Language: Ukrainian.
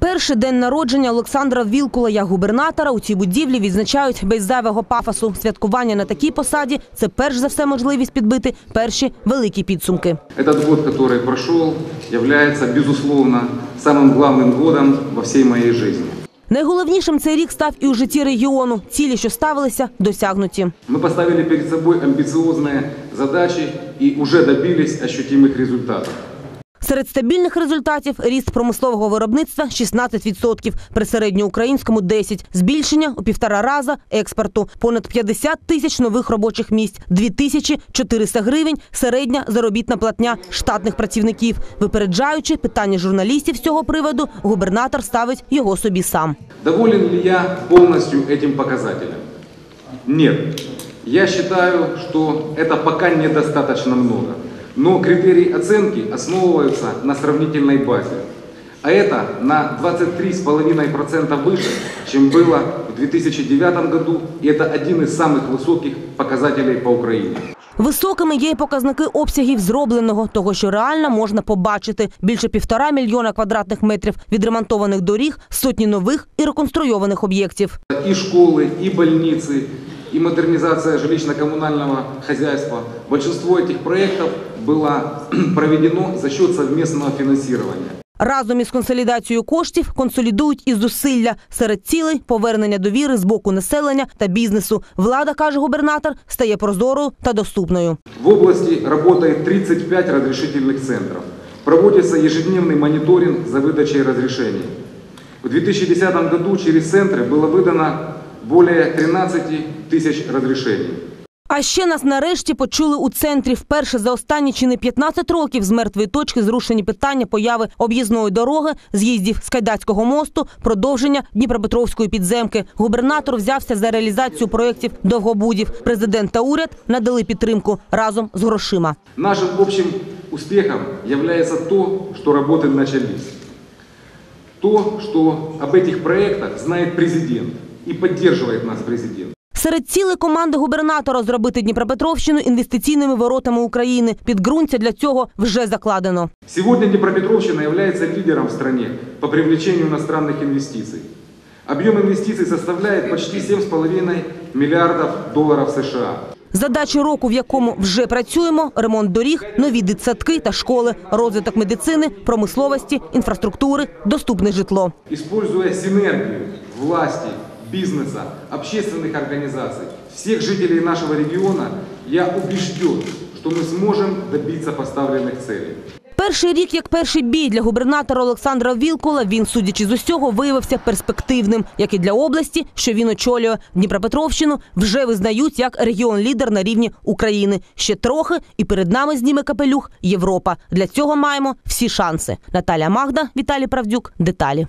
Перший день народження Олександра Вілкула як губернатора у цій будівлі відзначають без зайвого пафосу. Святкування на такій посаді це перш за все можливість підбити перші великі підсумки. Этот год, который прошел, является, безусловно, самым главным годом во всей моей жизни. Найголовнішим цей рік став і у житті регіону. Цілі, що ставилися, досягнуті. Мы поставили перед собой амбициозные задачи и уже добились ощутимых результатов. Серед стабільних результатів ріст промислового виробництва 16%, при середньоукраїнському 10%, збільшення у півтора раза експорту, понад 50 тисяч нових робочих місць, 2400 гривень середня заробітна платня штатних працівників. Випереджаючи питання журналістів з цього приводу, губернатор ставить його собі сам. Доволен ли я полностью этим показателем? Нет. Я считаю, что это пока недостаточно много Но критерии оценки основываются на сравнительной базе. А это на 23,5% выше, чем было в 2009 году. И это один из самых высоких показателей по Украине. Високими є й показники обсягів зробленого, того, що реально можна побачити. Більше півтора мільйона квадратних метрів відремонтованих доріг, сотні нових і реконструйованих об'єктів. И школы, и больницы, и модернизация жилищно-коммунального хозяйства. Большинство этих проектов было проведено за счет совместного финансирования. Разом із консолідацією коштів консолідують і зусилля серед цілей повернення довіри з боку населення та бізнесу. Влада каже губернатор, стає прозорою та доступною. В области работает 35 разрешительных центров. Проводится ежедневный мониторинг за выдачей разрешений. В 2010 году через центры было выдано более 13 тысяч разрешений. А ще нас нарешті почули у центрі. Вперше за останні чи не 15 років з мертвої точки зрушені питання появи об'їзної дороги, з'їздів з Кайдацького мосту, продовження Дніпропетровської підземки. Губернатор взявся за реалізацію проєктів довгобудів. Президент та уряд надали підтримку разом з грошима. Нашим общим успехом является то, что работы начались. То, что об этих проектах знает президент и поддерживает нас президент. Серед цілей команди губернатора зробити Дніпропетровщину інвестиційними воротами України. Підґрунтя для цього вже закладено. Сегодня Днепропетровщина является лидером в стране по привлечению иностранных инвестиций. Объем инвестиций составляет почти 7,5 миллиардов долларов США. Задачі року, в якому вже працюємо: ремонт доріг, нові дитсадки та школи, розвиток медицини, промисловості, інфраструктури, доступне житло. Используя синергию власти, бизнеса, общественных организаций, всех жителей нашего региона, я убежден, что мы сможем добиться поставленных целей. Перший рік як перший бій для губернатора Олександра Вілкула. Він, судячи з усього, виявився перспективним, як і для області, що він очолює. Дніпропетровщину вже визнають як регіон-лідер на рівні України. Ще трохи, і перед нами зніме капелюх Європа. Для цього маємо всі шанси. Наталя Магда, Віталій Правдюк. Деталі.